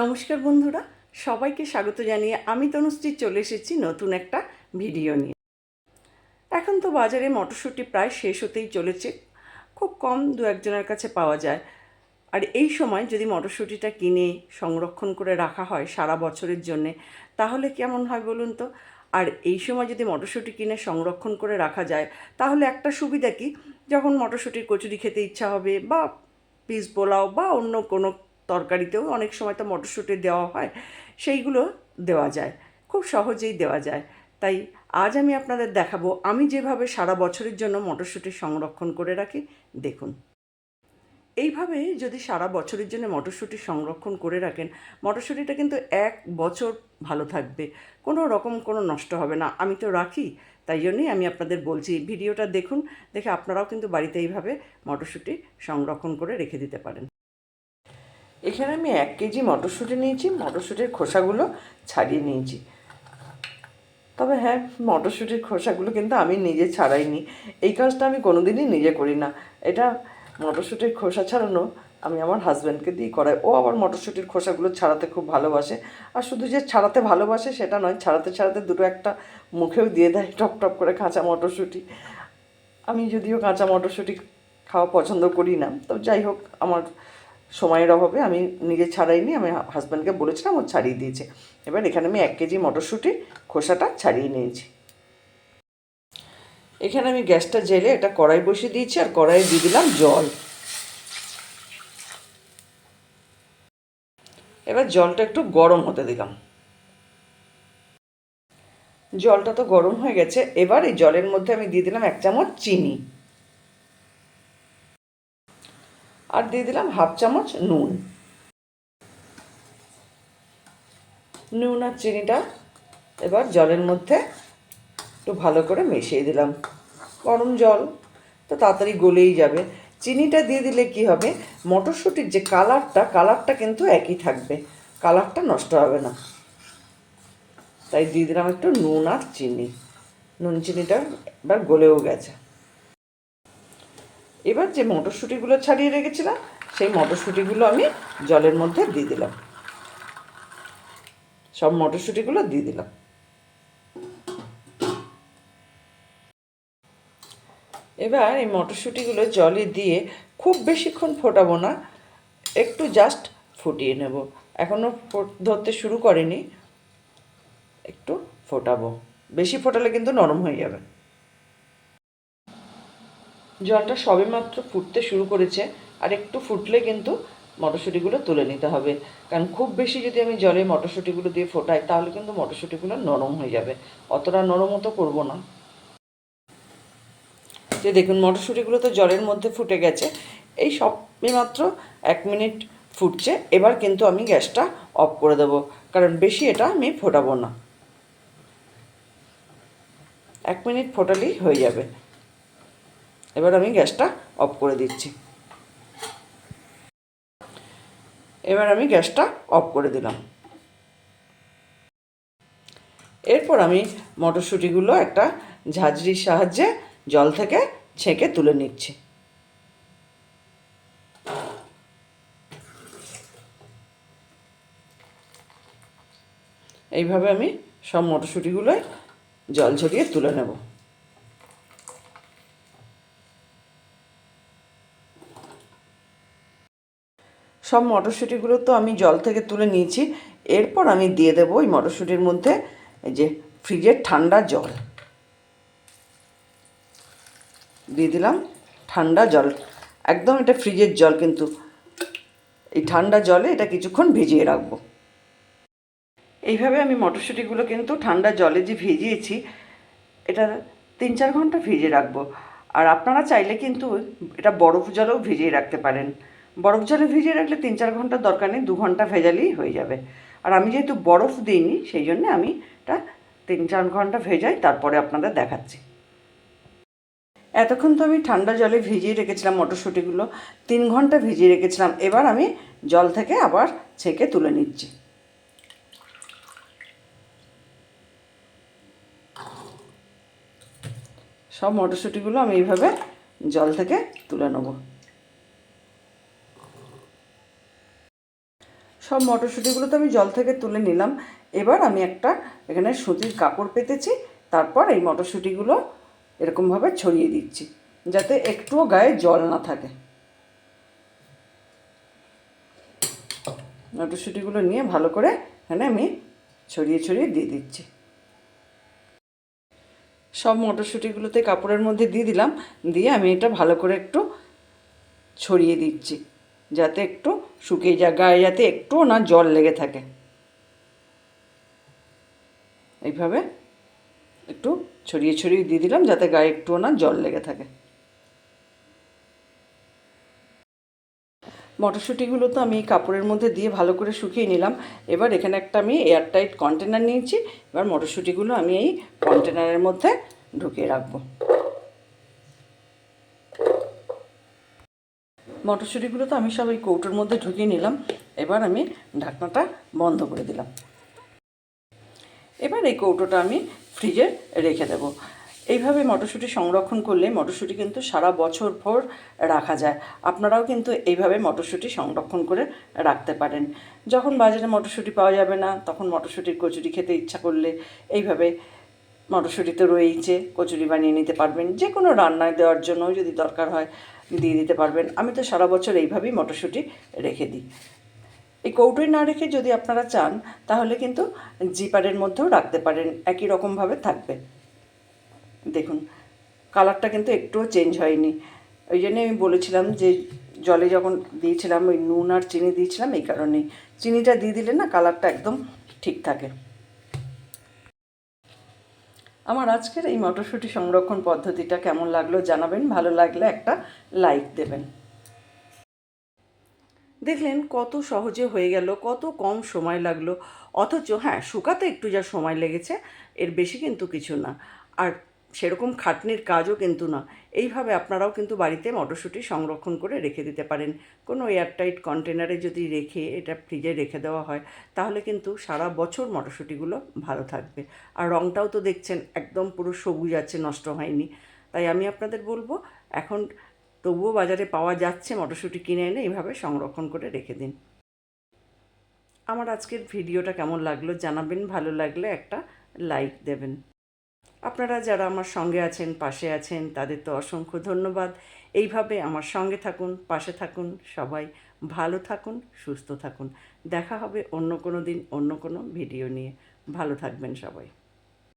নমস্কার বন্ধুরা, সবাইকে স্বাগত জানিয়ে আমি তনুশ্রী চলে এসেছি নতুন একটা ভিডিও নিয়ে। এখন তো বাজারে মটরশুঁটি প্রায় শেষ হতেই চলেছে, খুব কম দু একজনের কাছে পাওয়া যায়। আর এই সময় যদি মটরশুঁটিটা কিনে সংরক্ষণ করে রাখা হয় সারা বছরের জন্যে, তাহলে কেমন হয় বলুন তো? আর এই সময় যদি মটরশুঁটি কিনে সংরক্ষণ করে রাখা যায়, তাহলে একটা সুবিধা কি? যখন মটরশুঁটির কচুরি খেতে ইচ্ছা হবে বা পিস পোলাও বা অন্য কোনো তরকারিতেও অনেক সময় তো মটরশুঁটি দেওয়া হয়, সেইগুলো দেওয়া যায়। খুব সহজেই দেওয়া যায়। তাই আজ আমি আপনাদের দেখাবো, আমি যেভাবে সারা বছরের জন্য মটরশুঁটি সংরক্ষণ করে রাখি, দেখুন। এইভাবে যদি সারা বছরের জন্য মটরশুঁটি সংরক্ষণ করে রাখেন, মটরশুঁটিটা কিন্তু এক বছর ভালো থাকবে। কোনো রকম কোনো নষ্ট হবে না। আমি তো রাখি, তাই জন্যই আমি আপনাদের বলছি, ভিডিওটা দেখুন, দেখে আপনারাও কিন্তু বাড়িতে এইভাবে মটরশুঁটি সংরক্ষণ করে রেখে দিতে পারেন। এখানে আমি এক কেজি মটরশুঁটি নিয়েছি, মটরশুঁটির খোসাগুলো ছাড়িয়ে নিয়েছি। তবে হ্যাঁ মটরশুঁটির খোসাগুলো কিন্তু আমি নিজে ছাড়াইনি। এই কাজটা আমি কোনোদিনই নিজে করি না। এটা মটরশুঁটির খোসা ছাড়ানো আমি আমার হাজব্যান্ডকে দিয়ে করাই। ও আবার মটরশুঁটির খোসাগুলো ছাড়াতে খুব ভালোবাসে। আর শুধু যে ছাড়াতে ভালোবাসে সেটা নয়, ছাড়াতে ছাড়াতে দুটো একটা মুখেও দিয়ে দেয় টপ টপ করে কাঁচা মটরশুঁটি। আমি যদিও কাঁচা মটরশুঁটি খাওয়া পছন্দ করি না তো যাই হোক, আমার সময়ের অভাবে আমি নিজে ছাড়াইনি, আমি হাজব্যান্ডকে বলেছিলাম, ও ছাড়িয়ে দিয়েছে। এবার এখানে আমি এক কেজি মটরশুঁটি, খোসাটা ছাড়িয়ে নিয়েছি। এখানে আমি গ্যাসটা জেলে এটা কড়াই বসিয়ে দিয়েছি, আর কড়াইয়ে দিয়ে দিলাম জল। এবার জলটা একটু গরম হতে দিলাম। জলটা তো গরম হয়ে গেছে, এবার এই জলের মধ্যে আমি দিয়ে দিলাম এক চামচ চিনি। আর দিয়ে দিলাম হাফ চামচ নুন। নুন আর চিনিটা এবার জলের মধ্যে একটু ভালো করে মিশিয়ে দিলাম। গরম জল তো তাড়াতাড়ি গলেই যাবে। চিনিটা দিয়ে দিলে কি হবে? মটরশুঁটির যে কালারটা কালারটা কিন্তু একই থাকবে। কালারটা নষ্ট হবে না। তাই দিয়ে দিলাম একটু নুন আর চিনি। নুন চিনিটা এবার গলেও গেছে। এবার যে মটরশুঁটিগুলো ছাড়িয়ে রেখেছিলাম, সেই মটরশুঁটিগুলো আমি জলের মধ্যে দিয়ে দিলাম। সব মটরশুঁটিগুলো দিয়ে দিলাম। এবার এই মটরশুঁটিগুলো জলে দিয়ে খুব বেশিক্ষণ ফোটাবো না, একটু জাস্ট ফুটিয়ে নেব। এখনও ধরতে শুরু করেনি, একটু ফোটাবো। বেশি ফোটালে কিন্তু নরম হয়ে যাবে। জলটা সবে মাত্র ফুটতে শুরু করেছে, আর একটু ফুটলে কিন্তু মটরশুঁটিগুলো তুলে নিতে হবে। কারণ খুব বেশি যদি আমি জলে মটরশুঁটিগুলো দিয়ে ফোটাই, তাহলে কিন্তু মটরশুঁটিগুলো নরম হয়ে যাবে। অতটা নরমও তো করব না। যে দেখুন, মটরশুঁটিগুলো তো জলের মধ্যে ফুটে গেছে, এই সবেমাত্র এক মিনিট ফুটছে। এবার কিন্তু আমি গ্যাসটা অফ করে দেবো, কারণ বেশি এটা আমি ফোটাবো না। এক মিনিট ফোটালেই হয়ে যাবে। এবার আমি গ্যাসটা অফ করে দিচ্ছি। এবার আমি গ্যাসটা অফ করে দিলাম। এরপর আমি মটরশুঁটিগুলো একটা ঝাঁঝরির সাহায্যে জল থেকে ছেঁকে তুলে নিচ্ছি। এইভাবে আমি সব মটরশুঁটিগুলোই জল ঝরিয়ে তুলে নেব। সব মটরশুঁটিগুলো তো আমি জল থেকে তুলে নিয়েছি। এরপর আমি দিয়ে দেবো ওই মটরশুঁটির মধ্যে এই যে ফ্রিজের ঠান্ডা জল। দিয়ে দিলাম ঠান্ডা জল। একদম এটা ফ্রিজের জল কিন্তু। এই ঠান্ডা জলে এটা কিছুক্ষণ ভিজিয়ে রাখব। এইভাবে আমি মটরশুঁটিগুলো কিন্তু ঠান্ডা জলে যে ভিজিয়েছি, এটা তিন চার ঘণ্টা ভিজিয়ে রাখব। আর আপনারা চাইলে কিন্তু এটা বরফ জলেও ভিজিয়ে রাখতে পারেন। বরফ জলে ভিজিয়ে রাখলে তিন চার ঘণ্টা দরকার নেই, দু ঘণ্টা ভেজালেই হয়ে যাবে। আর আমি যেহেতু বরফ দিইনি, সেই জন্যে আমি এটা তিন চার ঘণ্টা ভেজাই, তারপরে আপনাদের দেখাচ্ছি। এতক্ষণ তো আমি ঠান্ডা জলে ভিজিয়ে রেখেছিলাম মটরশুঁটিগুলো, তিন ঘণ্টা ভিজিয়ে রেখেছিলাম। এবার আমি জল থেকে আবার ছেঁকে তুলে নিচ্ছি। সব মটরশুঁটিগুলো আমি এইভাবে জল থেকে তুলে নেব। সব মটরশুঁটিগুলো তো আমি জল থেকে তুলে নিলাম। এবার আমি একটা এখানে সুতির কাপড় পেতেছি, তারপর এই মটরশুঁটিগুলো এরকমভাবে ছড়িয়ে দিচ্ছি, যাতে একটুও গায়ে জল না থাকে। মটরশুঁটিগুলো নিয়ে ভালো করে এখানে আমি ছড়িয়ে ছড়িয়ে দিয়ে দিচ্ছি। সব মটরশুঁটিগুলোতে কাপড়ের মধ্যে দিয়ে দিলাম, দিয়ে আমি এটা ভালো করে একটু ছড়িয়ে দিচ্ছি, যাতে একটু শুকিয়ে যা গায়ে যাতে একটুও না জল লেগে থাকে। এইভাবে একটু ছড়িয়ে ছড়িয়ে দিয়ে দিলাম যাতে গায়ে একটুও না জল লেগে থাকে। মটরশুঁটিগুলো তো আমি কাপড়ের মধ্যে দিয়ে ভালো করে শুকিয়ে নিলাম। এবার এখানে একটা আমি এয়ারটাইট কন্টেনার নিয়েছি। এবার মটরশুঁটিগুলো আমি এই কন্টেনারের মধ্যে ঢুকিয়ে রাখব। মটরশুঁটিগুলো তো আমি সব এই কৌটোর মধ্যে ঢুকিয়ে নিলাম। এবার আমি ঢাকনাটা বন্ধ করে দিলাম। এবার এই কৌটোটা আমি ফ্রিজে রেখে দেবো। এইভাবে মটরশুঁটি সংরক্ষণ করলে মটরশুঁটি কিন্তু সারা বছর ভর রাখা যায়। আপনারাও কিন্তু এইভাবে মটরশুঁটি সংরক্ষণ করে রাখতে পারেন। যখন বাজারে মটরশুঁটি পাওয়া যাবে না, তখন মটরশুঁটির কচুরি খেতে ইচ্ছা করলে এইভাবে মটরশুঁটি তো রয়েইছে, কচুরি বানিয়ে নিতে পারবেন। যে কোনো রান্নায় দেওয়ার জন্য যদি দরকার হয় দিয়ে দিতে পারবেন। আমি তো সারা বছর এইভাবেই মটরশুঁটি রেখে দিই। এই কৌটোয় না রেখে যদি আপনারা চান, তাহলে কিন্তু জিপারের মধ্যেও রাখতে পারেন। একই রকমভাবে থাকবে। দেখুন, কালারটা কিন্তু একটুও চেঞ্জ হয়নি। ওই জন্যে আমি বলেছিলাম যে, জলে যখন দিয়েছিলাম, ওই নুন আর চিনি দিয়েছিলাম, এই কারণেই। চিনিটা দিয়ে দিলে না, কালারটা একদম ঠিক থাকে। আমার আজকের এই মটরশুঁটি সংরক্ষণ পদ্ধতিটা কেমন লাগল জানাবেন। ভালো লাগলে একটা লাইক দেবেন। দেখলেন কত সহজে হয়ে গেল, কত কম সময় লাগল। অথচ হ্যাঁ শুকাতে একটু যা সময় লেগেছে, এর বেশি কিন্তু কিছু না। আর সেরকম খাটনির কাজও কিন্তু না। এইভাবে আপনারাও কিন্তু বাড়িতে মটরশুঁটি সংরক্ষণ করে রেখে দিতে পারেন। কোনো এয়ারটাইট কন্টেনারে যদি রেখে এটা ফ্রিজে রেখে দেওয়া হয়, তাহলে কিন্তু সারা বছর মটরশুঁটিগুলো ভালো থাকবে। আর রঙটাও তো দেখছেন, একদম পুরো সবুজ আছে, নষ্ট হয়নি। তাই আমি আপনাদের বলব, এখন তবুও বাজারে পাওয়া যাচ্ছে মটরশুঁটি কিনে এনে এইভাবে সংরক্ষণ করে রেখে দিন। আমার আজকের ভিডিওটা কেমন লাগল জানাবেন, ভালো লাগলে একটা লাইক দেবেন। আপনারা যারা আমার সঙ্গে আছেন, পাশে আছেন, তাদের তো অসংখ্য ধন্যবাদ। এইভাবে আমার সঙ্গে থাকুন, পাশে থাকুন, সবাই ভালো থাকুন, সুস্থ থাকুন। দেখা হবে অন্য কোনো দিন, অন্য কোনো ভিডিও নিয়ে। ভালো থাকবেন সবাই।